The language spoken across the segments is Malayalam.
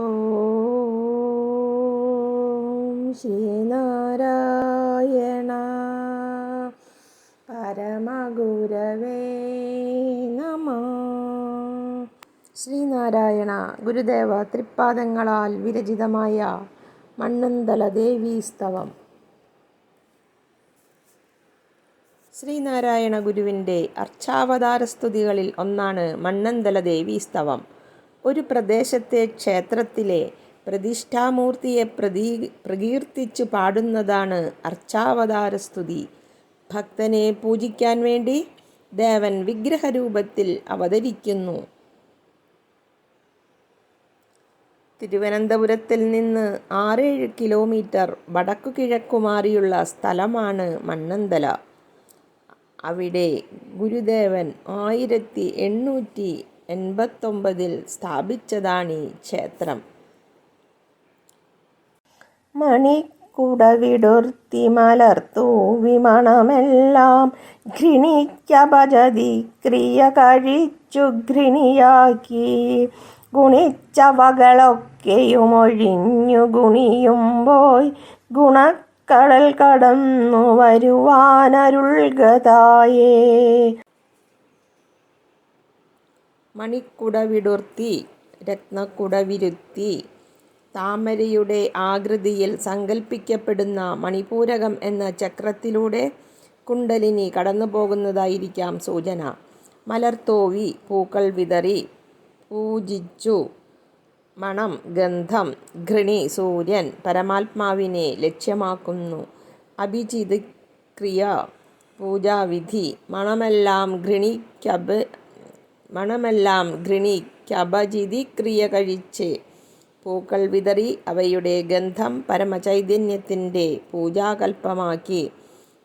ഓം ശ്രീനാരായണ. പരമഗുരവേ നമ. ശ്രീനാരായണ ഗുരുദേവ തൃപ്പാദങ്ങളാൽ വിരചിതമായ മണ്ണന്തല ദേവീസ്തവം ശ്രീനാരായണ ഗുരുവിന്റെ അർച്ചാവതാരസ്തുതികളിൽ ഒന്നാണ് മണ്ണന്തല ദേവീസ്തവം ഒരു പ്രദേശത്തെ ക്ഷേത്രത്തിലെ പ്രതിഷ്ഠാമൂർത്തിയെ പ്രതീ പ്രകീർത്തിച്ചു പാടുന്നതാണ് അർച്ചാവതാര സ്തുതി ഭക്തനെ പൂജിക്കാൻ വേണ്ടി ദേവൻ വിഗ്രഹരൂപത്തിൽ അവതരിക്കുന്നു. തിരുവനന്തപുരത്തിൽ നിന്ന് ആറേഴ് കിലോമീറ്റർ വടക്കു കിഴക്കുമാറിയുള്ള സ്ഥലമാണ് മണ്ണന്തല. അവിടെ ഗുരുദേവൻ ആയിരത്തി എണ്ണൂറ്റി എൺപത്തൊമ്പതിൽ സ്ഥാപിച്ചതാണ് ഈ ക്ഷേത്രം. മണിക്കുടവിടുർത്തി മലർത്തു വിമണമെല്ലാം ഘൃണിക്കഭജതി ക്രിയ കഴിച്ചു ഘൃണിയാക്കി. ഗുണിച്ചവകളൊക്കെയുമൊഴിഞ്ഞു ഗുണിയുമ്പോയി ഗുണക്കടൽ കടന്നു വരുവാനരുൾഗതായേ മണിക്കുടവിടുർത്തി രത്നക്കുടവിരുത്തി. താമരയുടെ ആകൃതിയിൽ സങ്കല്പിക്കപ്പെടുന്ന മണിപൂരകം എന്ന ചക്രത്തിലൂടെ കുണ്ടലിനി കടന്നു പോകുന്നതായിരിക്കാം സൂചന. മലർത്തോവി പൂക്കൾ വിതറി പൂജിച്ചു. മണം ഗന്ധം ഘൃണി സൂര്യൻ പരമാത്മാവിനെ ലക്ഷ്യമാക്കുന്നു. അഭിജിത് ക്രിയ പൂജാവിധി മണമെല്ലാം ഘൃണിക്കബ് മണമെല്ലാം ഘൃണിക്കപചിതി ക്രിയ കഴിച്ച്. പൂക്കൾ വിതറി അവയുടെ ഗന്ധം പരമചൈതന്യത്തിന്റെ പൂജാകൽപ്പമാക്കി.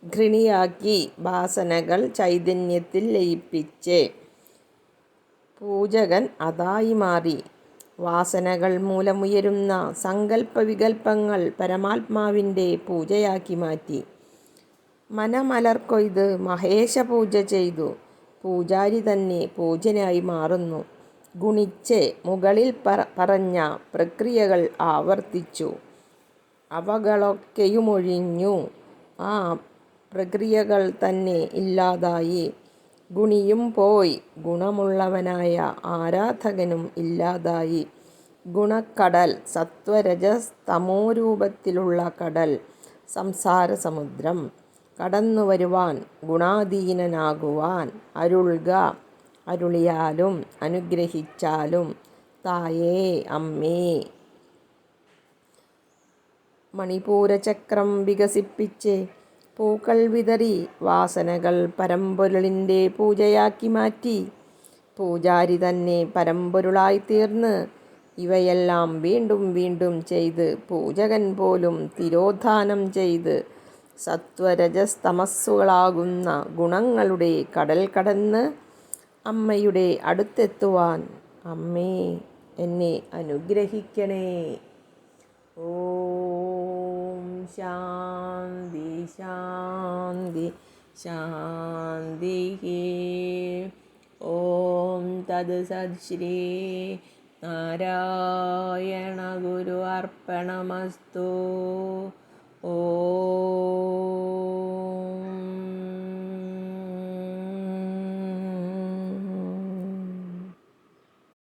ഘൃണിയാക്കി വാസനകൾ ചൈതന്യത്തിൽ ലയിപ്പിച്ച്. പൂജകൻ അതായി മാറി. വാസനകൾ മൂലമുയരുന്ന സങ്കല്പ വികൽപ്പങ്ങൾ പരമാത്മാവിന്റെ പൂജയാക്കി മാറ്റി. മനമലർക്കൊയ്ത് മഹേശ പൂജ ചെയ്തു. പൂജാരി തന്നെ പൂജനായി മാറുന്നു. ഗുണിച്ച് മുകളിൽ പറഞ്ഞ പ്രക്രിയകൾ ആവർത്തിച്ചു. അവകളൊക്കെയുമൊഴിഞ്ഞു. ആ പ്രക്രിയകൾ തന്നെ ഇല്ലാതായി. ഗുണിയും പോയി. ഗുണമുള്ളവനായ ആരാധകനും ഇല്ലാതായി. ഗുണക്കടൽ സത്വരജസ്തമോരൂപത്തിലുള്ള കടൽ സംസാരസമുദ്രം. കടന്നു വരുവാൻ ഗുണാധീനനാകുവാൻ അരുൾക അരുളിയാലും അനുഗ്രഹിച്ചാലും തായേ അമ്മേ. മണിപൂരചക്രം വികസിപ്പിച്ച് പൂക്കൾ വിതറി വാസനകൾ പരമ്പൊരുളിന്റെ പൂജയാക്കി മാറ്റി. പൂജാരി തന്നെ പരമ്പൊരുളായി തീർന്ന് ഇവയെല്ലാം വീണ്ടും വീണ്ടും ചെയ്ത് പൂജകൻ പോലും തിരോധാനം ചെയ്ത് സത്വരജസ്തമസ്സുകളാകുന്ന ഗുണങ്ങളുടെ കടൽ കടന്ന് അമ്മയുടെ അടുത്തെത്തുവാൻ അമ്മേ എന്നെ അനുഗ്രഹിക്കണേ. ഓം ശാന്തി ശാന്തി ശാന്തി ഓം തത് സദ്ശ്രീ നാരായണ ഗുരു അർപ്പണമസ്തു. ഓം